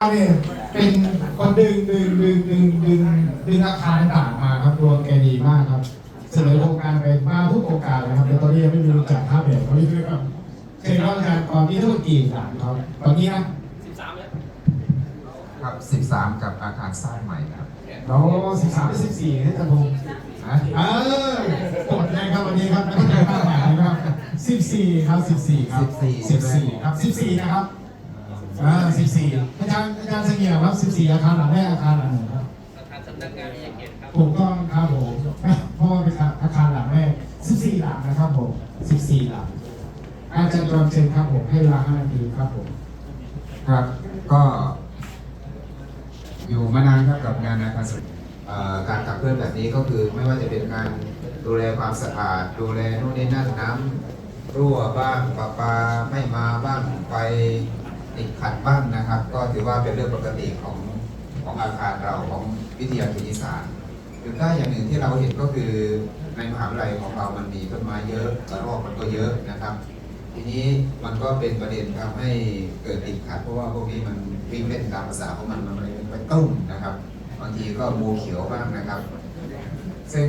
เนี่ยเป็นคนดึงดึงดึงดึงดึงดึงอาคารต่างๆมาครับตัวแกดีมากครับเสนอโครงการไปมาทุกโครงการเลยครับแต่ตอนนี้ยังไม่มีจัดภาพแบบเขาเรียกว่าเชิญรับอาจารย์ตอนนี้ทั้งหมดกี่หลังครับตอนนี้นะครับ 13 กับอาคารสร้างใหม่ครับเราสิบสามสิบสี่ให้ตะพงศ์นะเออกดเลยครับวันนี้ครับแล้วก็ใจมากหมายนะครับสิบสี่ครับสิบสี่ครับสิบสี่ครับสิบสี่นะครับ อ่าสิบสี่อาจารย์อาจารย์เสงี่ยมครับสิบสี่อาคารหลังแรกอาคารหลังหนึ่งครับประธานสำนักงานวิทยาเขตครับถูกต้องครับผมเพราะว่าเป็นอาคารหลังแรก14หลังนะครับผม14หลังอาจารย์จอมเชิญครับผมให้เวลา5นาทีครับผมครับก็อยู่มานานครับกับงานอาคารสุดเอ่อการขับเคลื่อนแบบนี้ก็คือไม่ว่าจะเป็นการดูแลความสะอาด ดูแลนู่นนี่นั่นน้ำรั่วบ้างประปาไม่มาบ้างไฟ ติดขัดบ้างนะครับ ก็ถือว่าเป็นเรื่องปกติของของอาคารเราของวิทยาเขตอีสานจุดได้อย่างหนึ่งที่เราเห็นก็คือในมหาวิทยาลัยของเรามันมีต้นไม้เยอะกระรอกมันก็เยอะนะครับ ทีนี้มันก็เป็นประเด็นทำให้เกิดติดขัดเพราะว่าพวกนี้มันวิ่งเล่นตามภาษาของมันมันไปตุ้มนะครับบางทีก็งูเขียวบ้างนะครับ ซึ่ง